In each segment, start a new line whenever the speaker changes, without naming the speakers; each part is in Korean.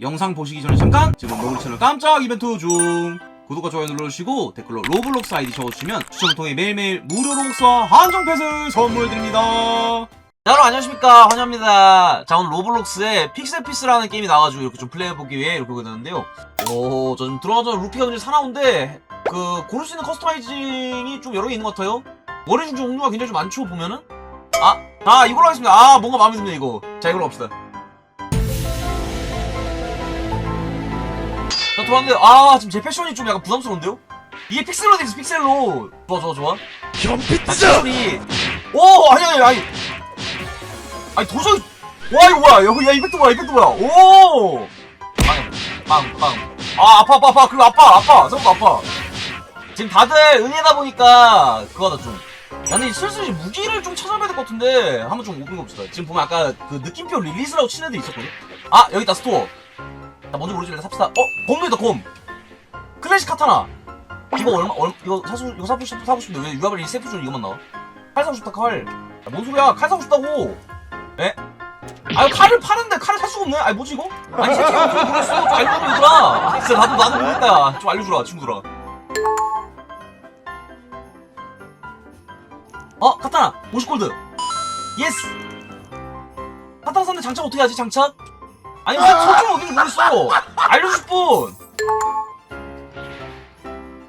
영상 보시기 전에 잠깐 지금 로블 채널 깜짝 이벤트 중. 구독과 좋아요 눌러주시고 댓글로 로블록스 아이디 적어주시면 추첨을 통해 매일매일 무료 로블록스와 한정 패스 선물해드립니다. 자, 여러분 안녕하십니까? 환영합니다. 자 오늘 로블록스에 픽셀피스라는 게임이 나와가지고 이렇게 좀 플레이해보기 위해 이렇게 오게 됐는데요. 오저 지금 들어가자마자 루피가 굉장히 사나운데 그 고를 수 있는 커스터마이징이 좀 여러 개 있는 것 같아요. 머리 중 종류가 굉장히 좀 많죠 보면은? 아, 아 이걸로 하겠습니다. 아 뭔가 마음에 듭니다 이거. 자 이걸로 합시다 자 들어왔는데 아 지금 제 패션이 좀 약간 부담스러운데요? 이게 픽셀로 돼 있어 픽셀로. 좋아 좋아 좋아. 아 패션이. 오 아니 아니 아니. 아니 도저히. 와 이거 뭐야? 여기 야 이펙트 뭐야 이펙트 뭐야? 오! 빵빵빵. 아 아파 아파 아파. 그거 아파 아파. 생각보다 아파. 지금 다들 은혜다 보니까 그거다 좀. 나는 슬슬 이제 무기를 좀 찾아봐야 될 것 같은데 한번 좀 오픈 해 봅시다. 지금 보면 아까 그 느낌표 릴리스라고 친 애들 있었거든? 아 여기 있다 스토어 나 뭔지 모르지만 삽시다. 어? 곰도 있다 곰. 클래식 카타나. 이거 얼마 얼 이거 사수 이거 사고 싶 사고 싶은데 왜 유아벨 이 세프 존 이것만 나와? 칼 사고 싶다 칼뭔 소리야? 칼 사고 싶다고. 에? 아 칼을 파는데 칼을 살 수가 없네. 아니 뭐지 이거? 아니 새끼가 어떻게 모르겠어. 좀 알려줘 얘들아. 아, 진짜 나도 나도 모르겠다. 좀 알려주라 친구들아. 어 카타나. 50골드. 예스. 카타나 샀는데 장착 어떻게 하지 장착? 아니 왜 설정 어딘지 모르겠어. 알려줄 분.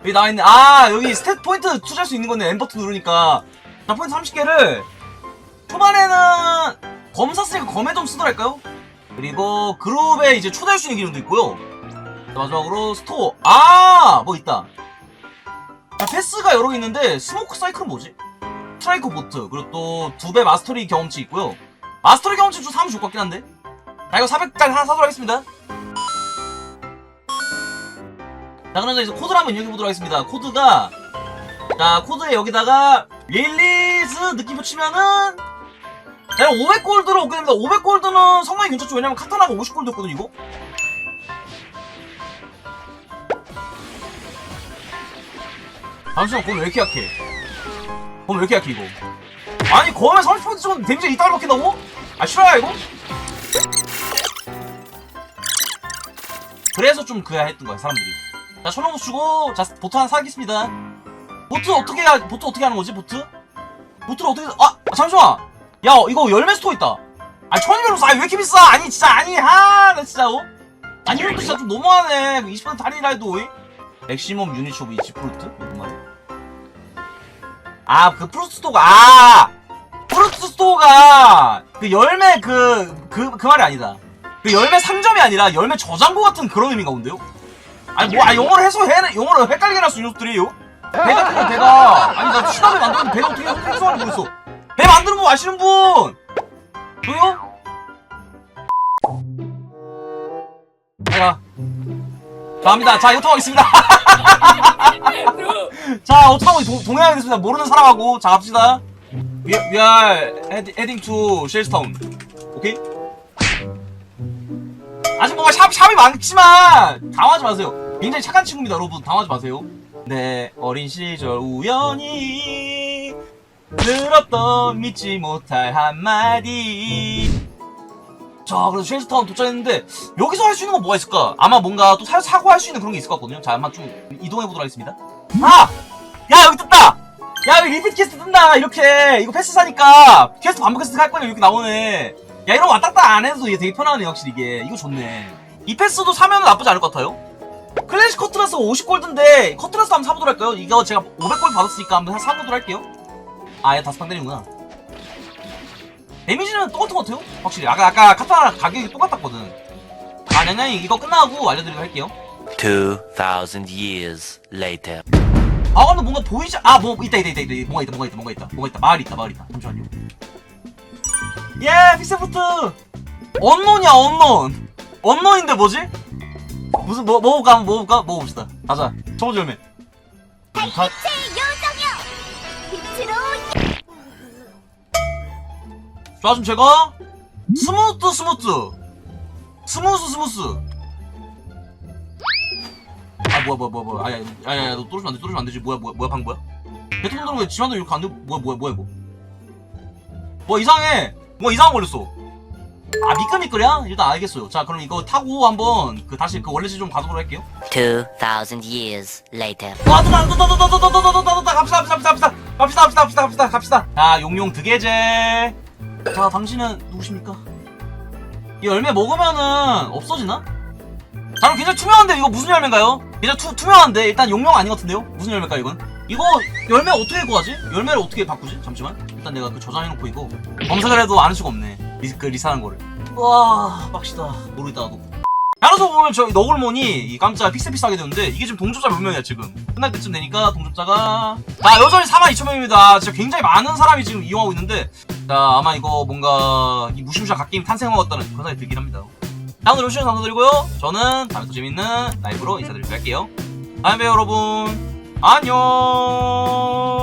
여기 나와있네. 아 여기 스탯 포인트 투자할 수 있는 거네. 엠버트 누르니까. 자 포인트 30개를. 초반에는 검 샀으니까 검에 좀 쓰더랄까요? 그리고 그룹에 이제 초대할 수 있는 기능도 있고요. 자, 마지막으로 스토어. 아 뭐 있다. 자 패스가 여러 개 있는데 스모크 사이클은 뭐지? 스트라이커 보트. 그리고 또 두 배 마스터리 경험치 있고요. 마스터리 경험치 좀 사면 좋을 것 같긴 한데 자 이거 400짜리 하나 사도록 하겠습니다. 자 그럼 이제 코드를 한번 입력해보도록 하겠습니다. 코드가 자 코드에 여기다가 릴리즈 느낌표 치면은 내가 500골드로 얻게 됩니다. 500골드는 상당히 괜찮죠? 왜냐면 카타나가 50골드였거든 이거. 잠시만 검왜 이렇게 약해? 검왜 이렇게 약해 이거? 아니 검에 30% 정도 데미지 이따위로 먹힌다고? 아 싫어요 이거? 그래서 좀 그래야 했던 거야 사람들이. 자 천원도 주고 자 보트 하나 사겠습니다. 보트 어떻게 하, 보트 어떻게 하는 거지 보트? 보트를 어떻게 아 잠시만! 야 이거 열매 스토어 있다. 아니 천이면 싸왜 이렇게 비싸? 아니 진짜 아니 하나 진짜 어? 아니 이것도 진짜 좀 너무하네. 20% 할인이라 해도 왜? 맥시멈 유닛 쇼브 20% 무슨 말이야? 아그 프루트 스토어가 아! 프루트 스토어가 그 열매 그 그 그 말이 아니다. 그 열매 상점이 아니라 열매 저장고 같은 그런 의미가 온대요? 아니 뭐 아 영어를 해서 해 영어를 헷갈리게 해놨어 이 녀석들이요? 배 같은 거 배가 아니 나 시나배 만드는데 배가 어떻게 해석하는지 모르겠어. 배 만드는 거 아시는 분? 저요? 제가 감사합니다. 자 이거 통하겠습니다. 자 어떡하고 동- 동행하겠습니다. 모르는 사람하고. 자 갑시다 We, we are head, heading to Shellstown. 오케이? 아직 뭔가 샵, 샵이 많지만 당황하지 마세요. 굉장히 착한 친구입니다 여러분. 당황하지 마세요. 내 어린 시절 우연히 들었던 믿지 못할 한마디. 자 그래서 쉘스타운 도착했는데 여기서 할 수 있는 건 뭐가 있을까? 아마 뭔가 또 사, 사고 할 수 있는 그런 게 있을 것 같거든요. 자 한번 좀 이동해 보도록 하겠습니다. 아! 야 여기 떴다! 야 여기 리피트 퀘스트 뜬다 이렇게. 이거 패스 사니까. 퀘스트 반복 퀘스트 할 거냐 이렇게 나오네. 야 이런 거 왔다 갔다 안 해도 이게 되게 편하네 확실히 이게. 이거 좋네. 이 패스도 사면 나쁘지 않을 것 같아요. 클래식 커트라스가 50골드인데 커트라스 한번 사보도록 할까요? 이거 제가 500골드 받았으니까 한번 사보도록 할게요. 아 얘 다섯 방 때리는구나. 데미지는 똑같은 것 같아요 확실히. 아까 아까 카타나 가격이 똑같았거든. 아 내년 이거 끝나고 알려드리도록 할게요.
2,000 years later.
아 근데 뭔가 보이지 아뭐 있다 있다 있다 있다. 뭐가 있다 뭐가 있다 뭐가 있다. 뭐가 있다. 마을 있다 마을 있다. 잠시만요. 예 픽셀부트. 언론이야 언론. 언론인데 뭐지? 무슨 뭐 먹어볼까 한번 먹어볼까 먹어봅시다. 가자. 첫 번째 열매. 가, 자 지금 제가 스무트 스무트 스무스 스무스 아 뭐야 뭐야 뭐야 뭐야 아야 야야야 너 떨어지면 안 돼 떨어지면 안 되지 뭐야 뭐야 뭐야 방 뭐야 배트맨 왜 지만도 이렇게 안 돼 뭐야 뭐야 뭐야 이거 뭐 이상해 뭐 이상한 거 걸렸어 아 미끌미끌이야? 일단 알겠어요 자 그럼 이거 타고 한번 그 다시 그 원래 좀 가도록 할게요
2,000 years later.
와, 또, 또, 또, 또, 또, 또, 또, 또, 또, 또, 또, 갑시다, 갑시다, 갑시다, 갑시다, 갑시다, 갑시다, 갑시다, 갑시다. 자, 용용 드게제. 자, 당신은 누구십니까? 이 열매 먹으면은 없어지나? 자, 그럼 굉장히 투명한데 이거 무슨 열매인가요? 굉장히 투, 투명한데 일단 용용 아닌 것 같은데요? 무슨 열매일까 이건? 이거 열매 어떻게 구하지? 열매를 어떻게 바꾸지? 잠시만. 일단 내가 그 저장해놓고 이거 검색을 해도 알 수가 없네. 리, 그 리사한 거를. 와, 빡시다. 모르겠다 나도. 따라서 보면 저 너굴몬이 이 깜짝 픽셀피스 하게 되는데 이게 지금 동접자 몇 명이야 지금 끝날 때쯤 되니까 동접자가 자 여전히 42,000명입니다 진짜 굉장히 많은 사람이 지금 이용하고 있는데 자 아마 이거 뭔가 이 무시무시한 갓게임 탄생한 것 같다는 그런 생각이 들긴 합니다 자 오늘 오시면 감사드리고요. 저는 다음에 또 재밌는 라이브로 인사드리도록 할게요. 다음에 여러분. 안녕